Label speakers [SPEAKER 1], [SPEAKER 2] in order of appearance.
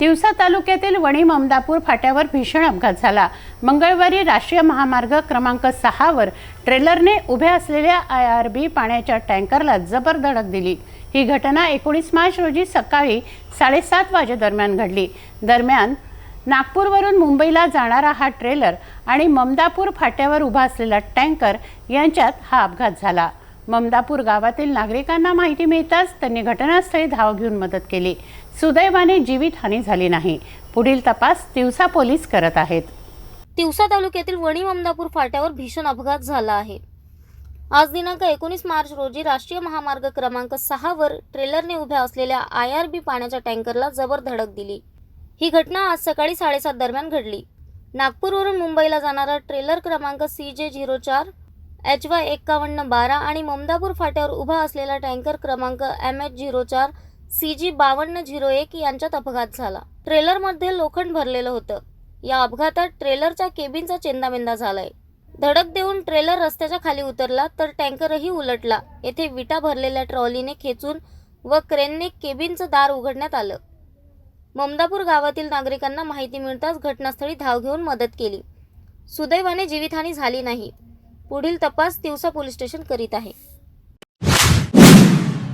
[SPEAKER 1] तिवसा तालुक्यातील वणी ममदापूर फाट्यावर भीषण अपघात झाला. मंगळवारी राष्ट्रीय महामार्ग क्रमांक सहावर ट्रेलरने उभ्या असलेल्या आय आर बी पाण्याच्या टँकरला जबर धडक दिली. ही घटना एकोणीस मार्च रोजी सकाळी साडेसात वाजेदरम्यान घडली. दरम्यान नागपूरवरून मुंबईला जाणारा हा ट्रेलर आणि ममदापूर फाट्यावर उभा असलेला टँकर यांच्यात हा अपघात झाला. ममदापूर गावातील नागरिकांना माहिती मिळताच त्यांनी घटनास्थळी धाव घेऊन मदत केली. सुदैवाने जीवितहानी झाली नाही. पुढील तपास तिवसा पोलीस करत आहेत.
[SPEAKER 2] तिवसा तालुक्यातील वणी ममदापूर फाट्यावर भीषण अपघात झाला आहे. आज दिनांक एकोणीस मार्च रोजी राष्ट्रीय महामार्ग क्रमांक सहावर ट्रेलरने उभ्या असलेल्या आय आर बी पाण्याच्या टँकरला जबर धडक दिली. ही घटना आज सकाळी साडेसात दरम्यान घडली. नागपूरवरून मुंबईला जाणारा ट्रेलर क्रमांक सी जे झिरो चार एच वाय एक्कावन्न बारा आणि ममदापूर फाट्यावर उभा असलेला टँकर क्रमांक एम एच झिरो चार सी जी बावन्न झिरो एक यांच्यात अपघात झाला. ट्रेलरमध्ये लोखंड भरलेलं होतं. या अपघातात ट्रेलरच्या केबिनचा चेंदामेंदा झालाय. धडक देऊन ट्रेलर रस्त्याच्या खाली उतरला तर टँकरही उलटला. येथे विटा भरलेल्या ट्रॉलीने खेचून व क्रेनने केबिनचं दार उघडण्यात आलं. ममदापूर गावातील नागरिकांना माहिती मिळताच घटनास्थळी धाव घेऊन मदत केली. सुदैवाने जीवितहानी झाली नाही. पुढील तपास तिवसा पोलीस स्टेशन करीत आहे.